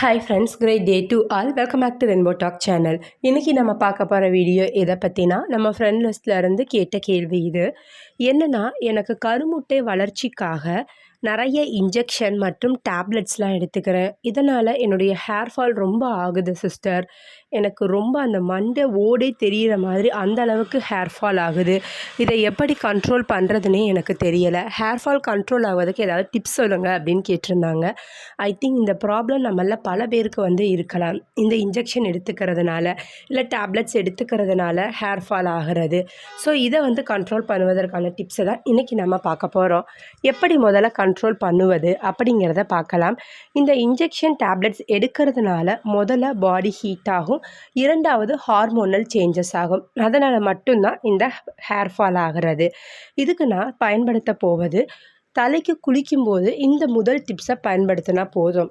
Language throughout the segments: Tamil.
Hi friends great day to all welcome back to rainbow talk channel இன்றைக்கி நம்ம பார்க்க போகிற வீடியோ எதை பற்றினா நம்ம ஃப்ரெண்ட் லிஸ்ட்டில் இருந்து கேட்ட கேள்வி இது. என்னென்னா எனக்கு கருமுட்டை வளர்ச்சிக்காக நிறைய இன்ஜெக்ஷன் மற்றும் டேப்லெட்ஸ்லாம் எடுத்துக்கிறேன். இதனால் என்னுடைய ஹேர் ஃபால் ரொம்ப ஆகுது சிஸ்டர் எனக்கு ரொம்ப அந்த மண்டை ஓடே தெரிகிற மாதிரி அந்த அளவுக்கு ஹேர் ஃபால் ஆகுது. இதை எப்படி கண்ட்ரோல் பண்ணுறதுனே எனக்கு தெரியலை. ஹேர் ஃபால் கண்ட்ரோல் ஆகுறதுக்கு ஏதாவது டிப்ஸ் சொல்லுங்கள் அப்படின்னு கேட்டிருந்தாங்க. ஐ திங்க் இந்த ப்ராப்ளம் நம்மள பல பேருக்கு வந்து இருக்கலாம். இந்த இன்ஜெக்ஷன் எடுத்துக்கிறதுனால இல்லை டேப்லெட்ஸ் எடுத்துக்கிறதுனால ஹேர் ஃபால் ஆகிறது. ஸோ இதை வந்து கண்ட்ரோல் பண்ணுவதற்கான டிப்ஸை தான் இன்றைக்கி நம்ம பார்க்க போகிறோம் எப்படி முதல்ல கண்ட்ரோல் பண்ணுவது அப்படிங்கிறத பார்க்கலாம். இந்த இன்ஜெக்ஷன் டேப்லெட்ஸ் எடுக்கிறதுனால முதல்ல பாடி ஹீட் ஆகும். இரண்டாவது ஹார்மோனல் சேஞ்சஸ் ஆகும். அதனால் மட்டும்தான் இந்த ஹேர் ஃபால் ஆகிறது. இதுக்கு நான் பயன்படுத்த போவது தலைக்கு குளிக்கும்போது இந்த முதல் டிப்ஸை பயன்படுத்தினா போதும்.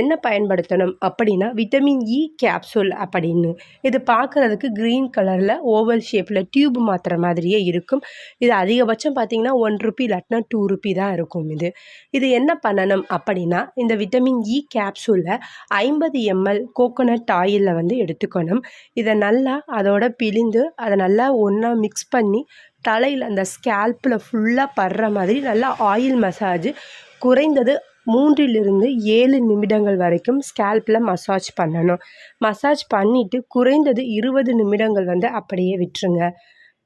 என்ன பயன்படுத்தணும் அப்படின்னா விட்டமின் இ கேப்சூல் அப்படின்னு. இது பார்க்குறதுக்கு க்ரீன் கலரில் ஓவல் ஷேப்பில் டியூப் மாத்திர மாதிரியே இருக்கும். இது அதிகபட்சம் பார்த்திங்கன்னா ஒன் ருபி இல்லாட்டினா டூ ருபி தான் இருக்கும் இது. இது என்ன பண்ணணும் அப்படின்னா இந்த விட்டமின் இ கேப்சூலில் ஐம்பது எம்எல் கோகோனட் ஆயிலில் வந்து எடுத்துக்கணும். இதை நல்லா அதோட பிழிந்து அதை நல்லா ஒன்றா மிக்ஸ் பண்ணி தலையில் அந்த ஸ்கேல்பில் ஃபுல்லாக படுற மாதிரி நல்லா ஆயில் மசாஜ் குறைந்தது மூன்றிலிருந்து ஏழு நிமிடங்கள் வரைக்கும் ஸ்கேல்பில் மசாஜ் பண்ணணும். மசாஜ் பண்ணிவிட்டு குறைந்தது இருபது நிமிடங்கள் வந்து அப்படியே விட்டுருங்க.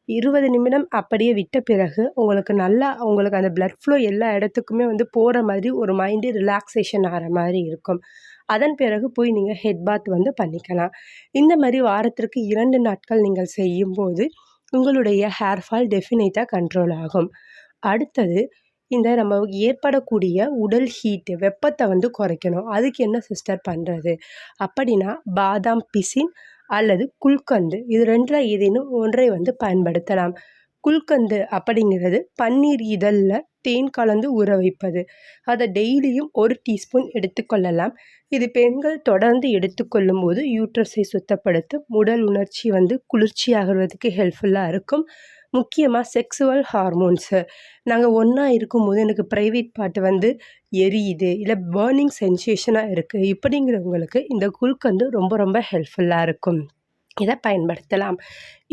இருபது நிமிடம் அப்படியே விட்ட பிறகு உங்களுக்கு நல்லா உங்களுக்கு அந்த பிளட் ஃப்ளோ எல்லா இடத்துக்குமே வந்து போகிற மாதிரி ஒரு மைண்டு ரிலாக்ஸேஷன் ஆகிற மாதிரி இருக்கும். அதன் பிறகு போய் நீங்கள் ஹெட் பாத் வந்து பண்ணிக்கலாம். இந்த மாதிரி வாரத்திற்கு இரண்டு நாட்கள் நீங்கள் செய்யும்போது உங்களுடைய ஹேர் ஃபால் டெஃபினைட்டாக கண்ட்ரோல் ஆகும். அடுத்தது இந்த நம்ம ஏற்படக்கூடிய உடல் ஹீட்டு வெப்பத்தை வந்து குறைக்கணும். அதுக்கு என்ன சிஸ்டர் பண்ணுறது அப்படின்னா பாதாம் பிசின் அல்லது குல்கந்து. இது ரெண்டில் ஏதேனும் ஒன்றை வந்து பயன்படுத்தலாம். குல்கந்து அப்படிங்கிறது பன்னீர் இதழில் தேன் கலந்து ஊற வைப்பது. அதை டெய்லியும் ஒரு டீஸ்பூன் எடுத்துக்கொள்ளலாம். இது பெண்கள் தொடர்ந்து எடுத்துக்கொள்ளும் போது யூட்ரஸை சுத்தப்படுத்தும் உடல் உணர்ச்சி வந்து குளிர்ச்சியாகிறதுக்கு ஹெல்ப்ஃபுல்லாக இருக்கும். முக்கியமாக செக்ஸுவல் ஹார்மோன்ஸு நாங்கள் ஒன்றா இருக்கும்போது எனக்கு ப்ரைவேட் பார்ட் வந்து எரியுது இல்லை பேர்னிங் சென்சேஷனாக இருக்குது இப்படிங்கிறவங்களுக்கு இந்த குல்கந்து ரொம்ப ரொம்ப ஹெல்ப்ஃபுல்லாக இருக்கும். இதை பயன்படுத்தலாம்.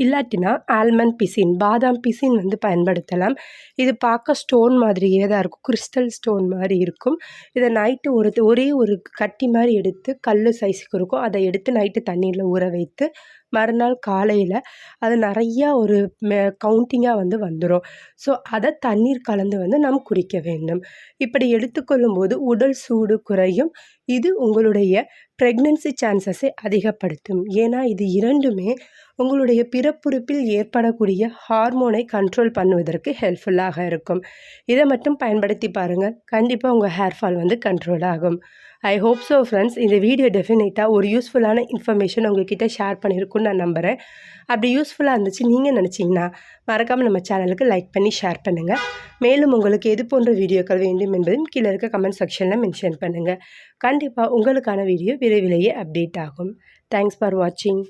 இல்லாட்டினா ஆல்மண்ட் பிசின் பாதாம் பிசின் வந்து பயன்படுத்தலாம். இது பார்க்க ஸ்டோன் மாதிரியே தான் இருக்கும். கிறிஸ்டல் ஸ்டோன் மாதிரி இருக்கும். இதை நைட்டு ஒரு ஒரே ஒரு கட்டி மாதிரி எடுத்து கல் சைஸுக்கு இருக்கும். அதை எடுத்து நைட்டு தண்ணீரில் ஊற வைத்து மறுநாள் காலையில் அது நிறையா ஒரு மெ கவுண்டிங்காக வந்து வந்துடும் ஸோ அதை தண்ணீர் கலந்து வந்து நாம் குடிக்க வேண்டும். இப்படி எடுத்துக்கொள்ளும் போது உடல் சூடு குறையும். இது உங்களுடைய ப்ரெக்னென்சி சான்சஸை அதிகப்படுத்தும். ஏன்னா இது இரண்டுமே உங்களுடைய பிறப்புறுப்பில் ஏற்படக்கூடிய ஹார்மோனை கண்ட்ரோல் பண்ணுவதற்கு ஹெல்ப்ஃபுல்லாக இருக்கும். இதை மட்டும் பயன்படுத்தி பாருங்கள் கண்டிப்பாக உங்கள் ஹேர் ஃபால் வந்து கண்ட்ரோல் ஆகும். ஐ ஹோப் ஸோ ஃப்ரெண்ட்ஸ் இந்த வீடியோ டெஃபினட்டாக ஒரு யூஸ்ஃபுல்லான இன்ஃபர்மேஷன் உங்ககிட்ட ஷேர் பண்ணியிருக்குன்னு நான் நம்புகிறேன் அப்படி யூஸ்ஃபுல்லாக இருந்துச்சு நீங்கள் நினச்சிங்கன்னா மறக்காமல் நம்ம சேனலுக்கு லைக் பண்ணி ஷேர் பண்ணுங்கள் மேலும் உங்களுக்கு எது போன்ற வீடியோக்கள் வேண்டும் என்பதும் கீழே இருக்க கமெண்ட் செக்ஷனில் மென்ஷன் பண்ணுங்கள் கண்டிப்பாக உங்களுக்கான வீடியோ விரைவிலேயே அப்டேட் ஆகும். தேங்க்ஸ் ஃபார் வாட்சிங்.